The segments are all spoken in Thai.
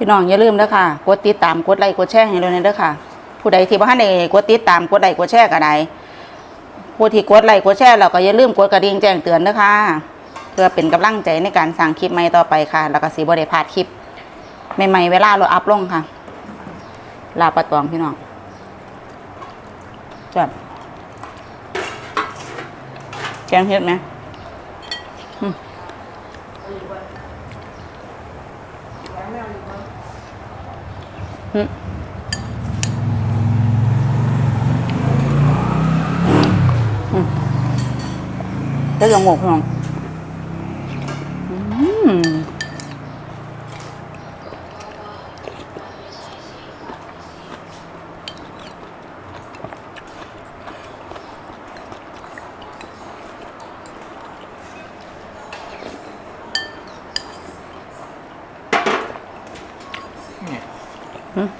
พี่น้องอย่าลืมเด้อค่ะ กดติดตาม กดไลค์ กดแชร์ให้เราเด้อค่ะ ผู้ใดที่บ่ทันได้กดติดตาม กดไลค์ กดแชร์ก็ได้ผู้ที่กดไลค์ กดแชร์แล้วก็อย่าลืมกดกระดิ่งแจ้งเตือนเด้อค่ะ เพื่อเป็นกำลังใจในการสร้างคลิปใหม่ต่อไปค่ะ แล้วก็สิบ่ได้พลาดคลิปใหม่ๆเวลาเราอัพลงค่ะ ลาปลาตองพี่น้องจบแกงเห็ดไหม อืมอืมอืมได้ลองหมกพี่น้องอืม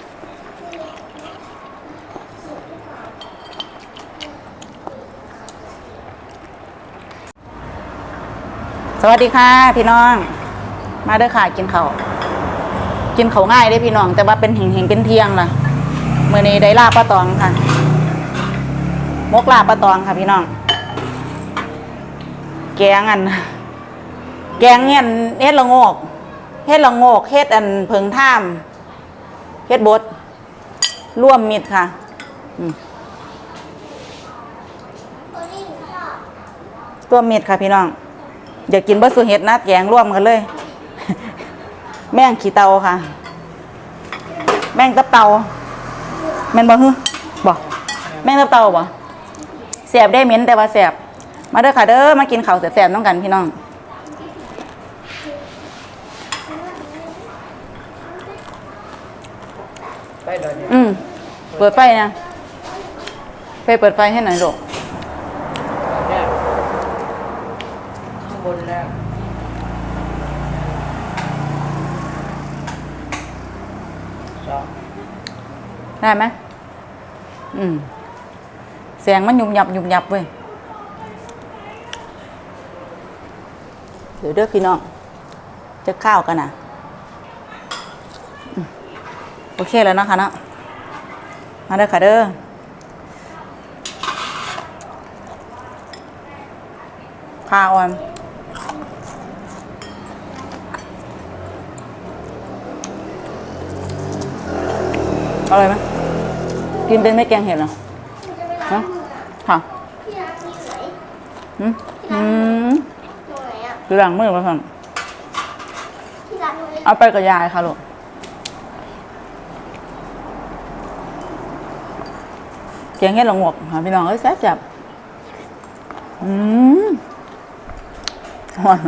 สวัสดีค่ะพี่น้อง มาเด้อค่ะ กินเขาวกินเขาง่ายได้พี่น้อง แต่ว่าเป็นเห็งๆเป็นเที่ยงล่ะเมื่อนี้ได้ลาบปลาตองค่ะ มกลาบปลาตองค่ะพี่น้อง แกงอัน แกงเงี้ยเฮ็ดละโงกเฮ็ดละโงกเฮ็ดอันเพิงท่ามเฮ็ดบดร่วมมิดค่ะอืมร่วมิดค่ะพี่น้อง อยากกินบะสุเห็ดนะแกงร่วมกันเลย แม่งขี้เตาค่ะ แม่งตับเตาแม่นบ่ฮึบ่แม่งตับเตาบ่แสบได้เหม็นแต่ว่าแสบมาเด้อค่ะเด้อมากินข้าวแสบๆต้องกันพี่น้องไปเลยเนี่ยอืมเปิดไฟนะไปเปิดไฟให้หน่อยลูก เนี่ยข้างบนแล้วสอง ได้ไหมอืมเสียงมันหยุบหยับหยุบหยับเว้ยเดี๋ยวเด้อพี่น้อง จะข้าวกันนะโอเคแล้วนะคะนะมาเด้อค่ะเด้อพาออนอร่อยไหม กินเป็นไม่แกงเห็ดเหรอฮะค่ะพี่รักมีสวยอืมอืมตรงไหนอะดูหลังมือมาสั่งพี่รักตรงนี้เอาไปกับยายค่ะลูกแกงเห็ดละงวกค่ะพี่น้องเอ้ยแซ่บจับอืมหวาน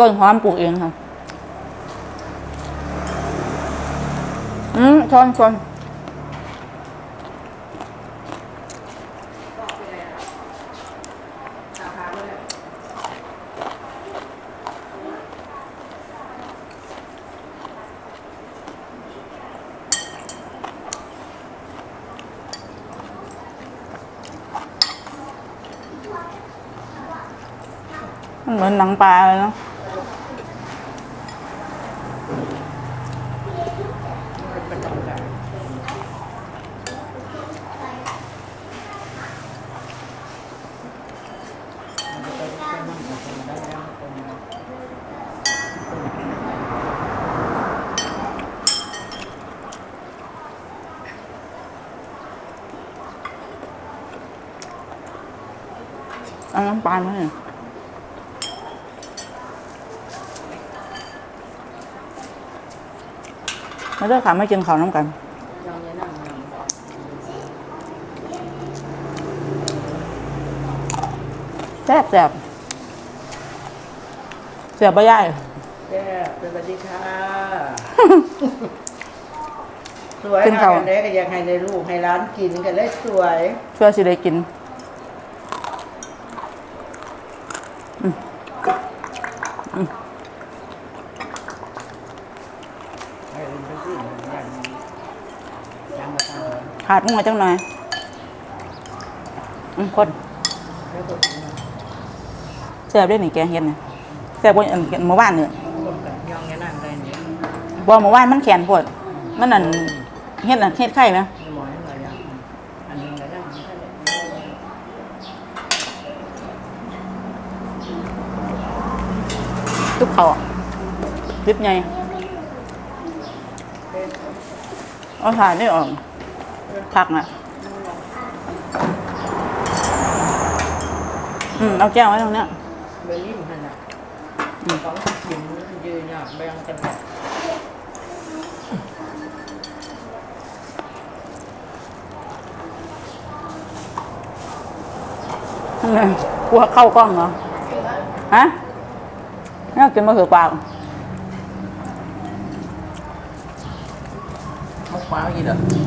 ต้นหอมปลูกเองค่ะอืมชนชนมันเหมือนหนังปลาเลยเนาะ เป็นตรงไหน เอาน้ำปลามาเนี่ยมาเด้อค่ะมากินข้าวน้ำกันยังยังนั่งนั่งแซ่บแซ่บแซ่บบ่ย่ายแย่สวัสดีค่ะ สวยขึ้นเขาหกันได้ก็อยากให้ในลูกให้ร้านกินกันได้สวย เพื่อสิได้กิน ให้อื่นไปสิอย่างนี้ยังมาทำ ขาดมึงมาจังหน่อยอืมคนแล้วก็กินมาแซ่บด้วยนี่แกงเห็ดนี่แซ่บกว่าอันเมื่อวานเนี่ยคนกับยองเงี้ยนั่นได้เนี่บ่เมื่อวานมันแข็งโพดมันนั่นเฮ็ดน่ะเฮ็ดไข่ไหมหมอให้หน่อยอย่างอันนี้ก็ได้ทุกเขาริบใหญ่เอาถ่านนี่ออก ผักน่ะ อืม เอาแก้วไว้ตรงเนี้ยเบอร์ลินขนาดของกินยืนอย่างแบ่งกันแบบนั่นเลยกลัวเข้ากล้องเหรอ ฮะนี่กินมะเขือเปล่ามะพร้าวกี่เด้อ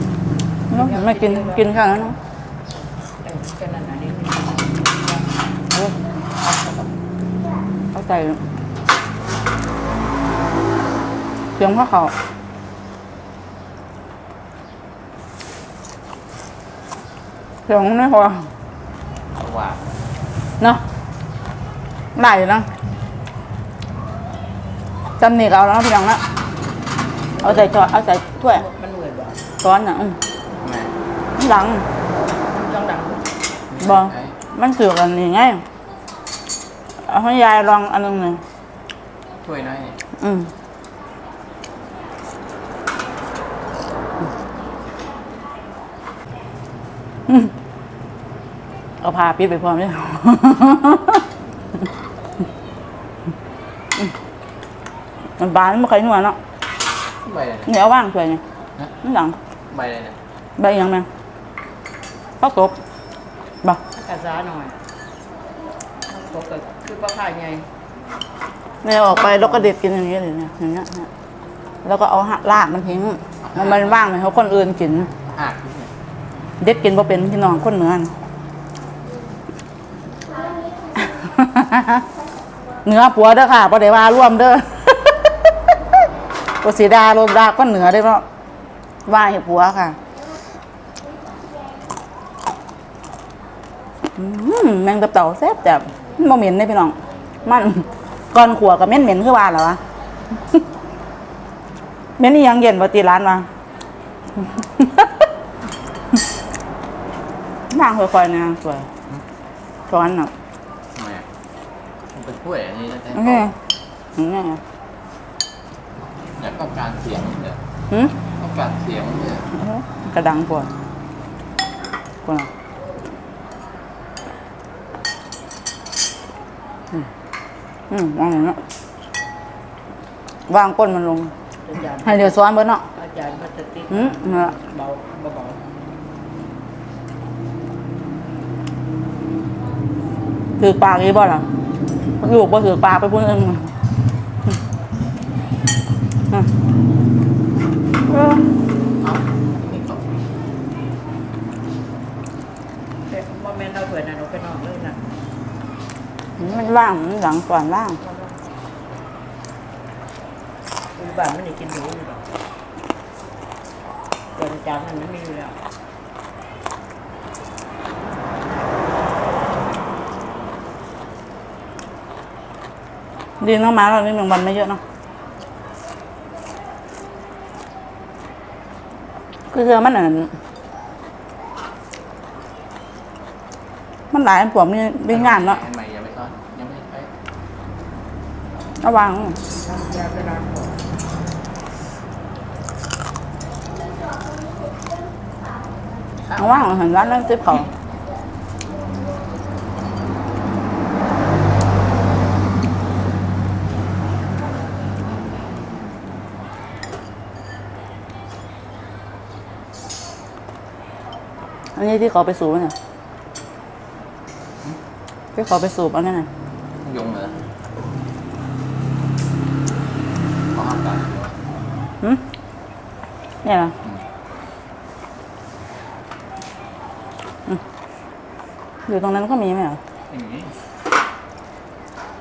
เนอะไม่กินกินแค่นั้นเนอะแต่งกันนั่นอันนี้เอาเอาใจเสียงข้าวเขาเสียงไม่พอหวานเนาะได้อยู่เนาะจำนี่ก็เอาแล้วเนาะพี่น้องละเอาใส่ช้อนเอาใส่ถ้วยมันเหมือนแบบช้อนน่ะอืมแม่ หลังจ้องดังบอมันเสือกอันนี้ไงเอาให้ยายลองอันนึงหนึ่งถ้วยน้อยนี่อืมอืมเอาผ้าปิดไปพร้อมเลยมันบานมันไม่เคยนวดเนาะใบอะไรเนี่ยเหนียวว่างเฉยไงฮะนี่หลังใบอะไรเนี่ยใบหยังแมง ข้าวตบบ่กระซ้าหน่อยปกติคือปลาข่ายไงเนี่ยออกไปแล้วก็เด็ดกินอย่างนี้เลยเนี่ยอย่างเงี้ยเนี่ยแล้วก็เอาหักลากมันทิ้งมันมันว่างให้เขาคนอื่นกินหักเนี่ยเด็ดกินบ่เป็นพี่น้องคนเหนือน่ะเหนือปัวเด้อค่ะบ่ได้ว่าร่วมเด้อบ่สีดาลมดาก็เหนือได้อเนาะว่าให้ปัวค่ะอืม แมงตับเต่าแซ่บแต่มันบ่เหม็นเด้พี่น้อง มันก่อนขัวก็เหม็นเหม็นๆคือว่าเหรอวะเหม็นอีหยังเย็นบ่ตีร้านวะนางค่อยๆนะสวยช้อนน่ะทำไมอะมันเป็นถ้วยอันนี้จะใช้โอเคอย่างเงี้ยเนี่ยต้องการเสียงเนี่ยหืมต้องการเสียงเนี่ยกระดังปวดปวดอื อืมวางอย่างเงี้ยวางก้นมันลง อาจารย์ให้เดี๋ยวซ้อนเบิ้เนาะอาจารย์พลาสติกอืมนั่นล่ะเบาเบาถือปากอีบ่ล่ะลูกบ่ถือปากไปพูดเองอืมเออ เอ้านี่ก็ ๆแต่ว่าแม่นเราเผื่อนะเราไปนอนเลยนะ มันว่างมันหลังก่อนว่างคือบ้านไม่ได้กินหนูอยู่หรอกเกิดอาจารย์มันไม่มีอยู่แล้วดีน้องหมาเรานี่แมงวันไม่เยอะเนาะคือเธอมันอะมันหลายพวกมีมีงานเนาะทำไมยังไม่ทอดยังไม่ใช้ ระวัง ระวังเห็นร้านนั้นซื้อของอันนี้ที่เขาไปสูบเนี่ยที่เขาไปสูบเอันนั้นน่ะยุงเหรอ นี่ยเหรออยู่ตรงนั้นก็มีไหมเหรอ อย่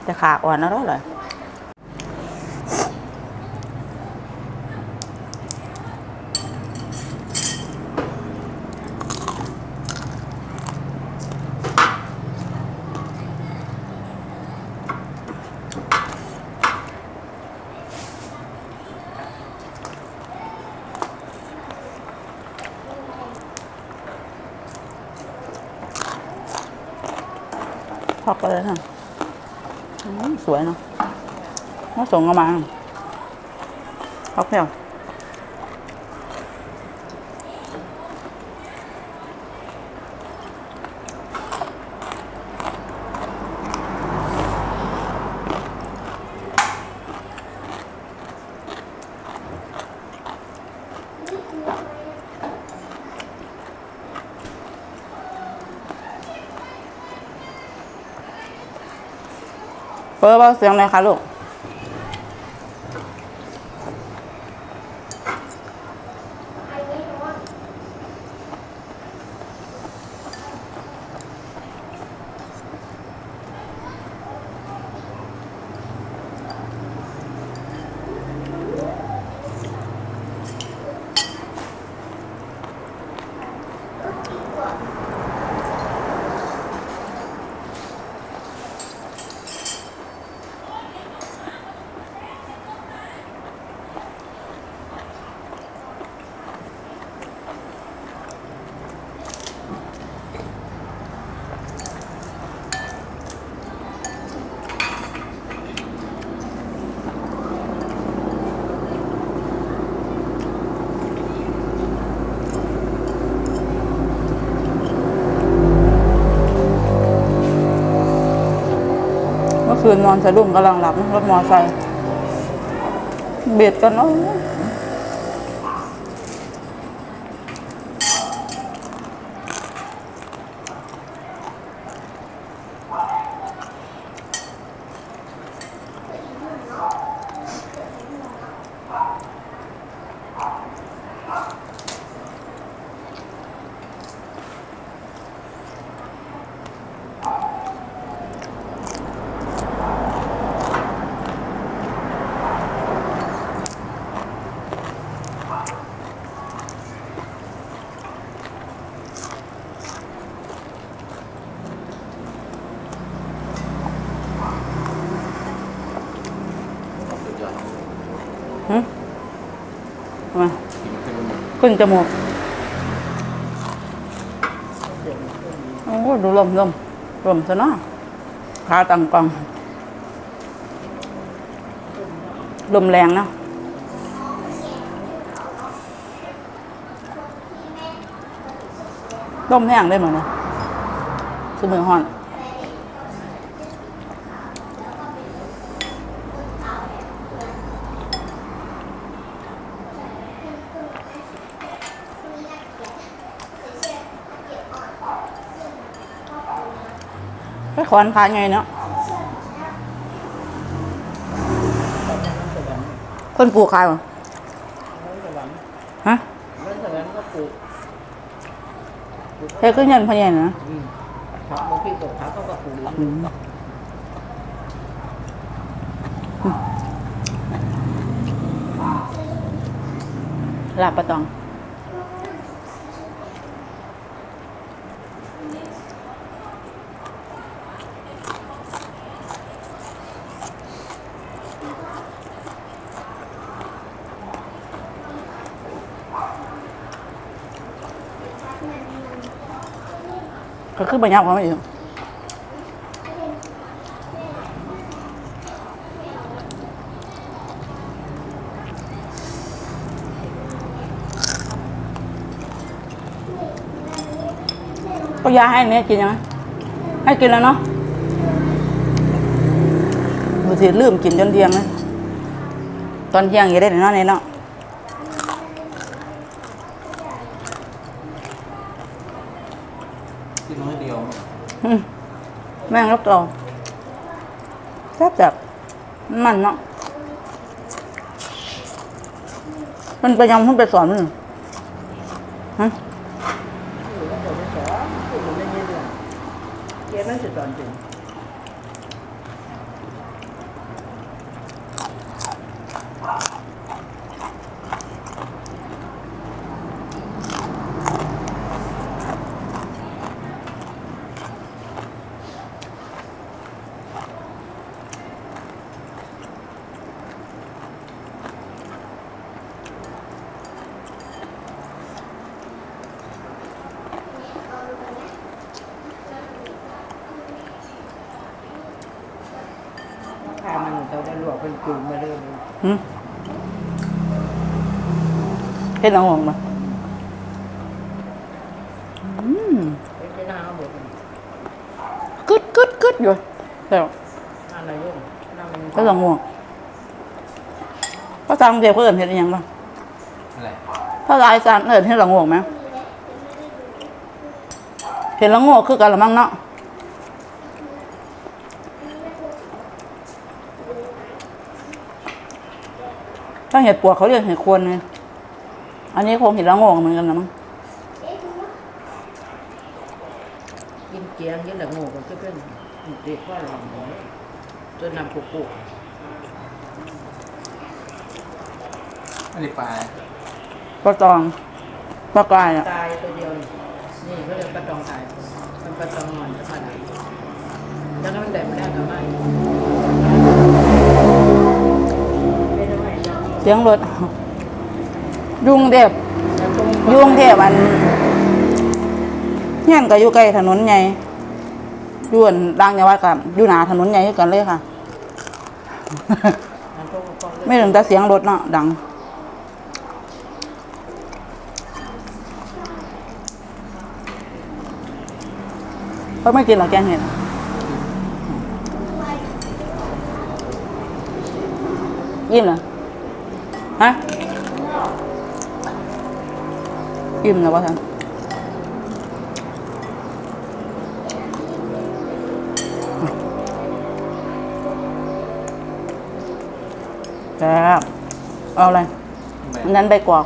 จะขาอ่อนอร่อย ค่ะสวยเนาะน่าส่งกันมาพอกแผ่ว เปิดเบาเสียงเลยค่ะลูก คืนนอนสะดุ้งกำลังหลับรถมอไซค์เบียดกันเนาะ ขึ้นจมูก โอ้ดูลมลมลมซะเนาะขาตังกอง ลมแรงเนาะลมแห้งได้เหมือนนะสมือห่อน ไปขอนขาไงเนาะคนปลูกขายเหรอฮะแล้ก็ปลูกเฮ้ยขึ้นเงินพะเยนนะอืมผับางทีก็ผักเขาก็ปลูกลาบปะตอง คือบัญญัติความไม่อยู่ก็ยาให้เนี่ยกินยังไงให้กินแล้วเนาะบางทีลืมกินจนเที่ยงนะตอนเที่ยงอย่าได้เนาะเนี่ยเนาะ แมงลับกองแทบแบบมันเนาะมันไปยังพิ่งไปสอนมันฮะเดี๋ยวมันจะสอนจริง มันเราได้ลวกเป็นกลุ่มมาเลยหืมเห็นเอาห่วงมาอืมเป็นที่หน้าเขาบอกกึดกึดกึดอยู่แล้วอะไรยุ่งนั่งมันก็ต้องห่วงภาษาอังกฤษเพื่อนเห็นอหยังบ้างอะไรภาษาอีสานเอินเห็นละโงกไหมเห็นละโงกคือกันละมั้งเนาะ ถ้าเห็ดปวกเขาเรียกเห็ดควรไงอันนี้คงเห็ดละโงกเหมือนกันละมั้งกินเกียงกินหลังงูกันก็เป็นเด็กว่าหลังหมูจนนำปุกปุกอันนี้ปลาอะไรปลาตองปลากายอะตายตัวเดียวนี่นี่เขาเรียกปลาตองตายมันปลาตองหอนจะขนาดแล้วก็มันแดดไม่ได้กับไม่ เสียงรถยุงเด็บยุงเทพอันเฮียก็อยู่ใกล้ถนนใหญ่ยู่อันดังจังหวัดกับอยู่หนาถนนใหญ่กันเลยค่ะ ไม่ถึงแต่เสียงรถเนาะดังเพราะไม่กินหรอกแกงเห็ดยิ้มเหรอ ฮะยิ้มนะวะท่านแซ่บเอาอะไรแม่อันนั้นใบกวอก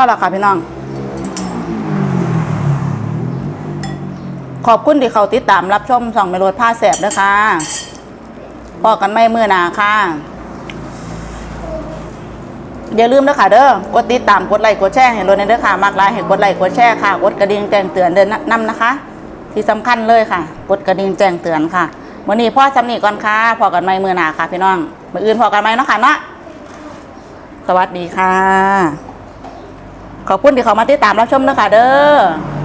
พ่อละค่ะพี่น้อง ขอบคุณที่เขาติดตามรับชมส่องเมโลดผ้าแสบนะคะพอกันไม่เมื่อนาค่ะ อย่าลืมนะคะเด้อกดติดตามกดไลค์กดแชร์ให้รถในเด้อค่ะมากไลค์ให้กดไลค์กดแชร์ค่ะกดกระดิ่งแจ้งเตือนเดินนำนะคะ ที่สำคัญเลยค่ะ กดกระดิ่งแจ้งเตือนค่ะวันนี้พ่อสำนีก่อนค่ะพอกันไม่เมื่อนาค่ะ พี่น้องมืออื่นพอกันไหมเนาะค่ะเนาะสวัสดีค่ะ ขอบคุณที่เขามาติดตามรับชมนะคะเด้อ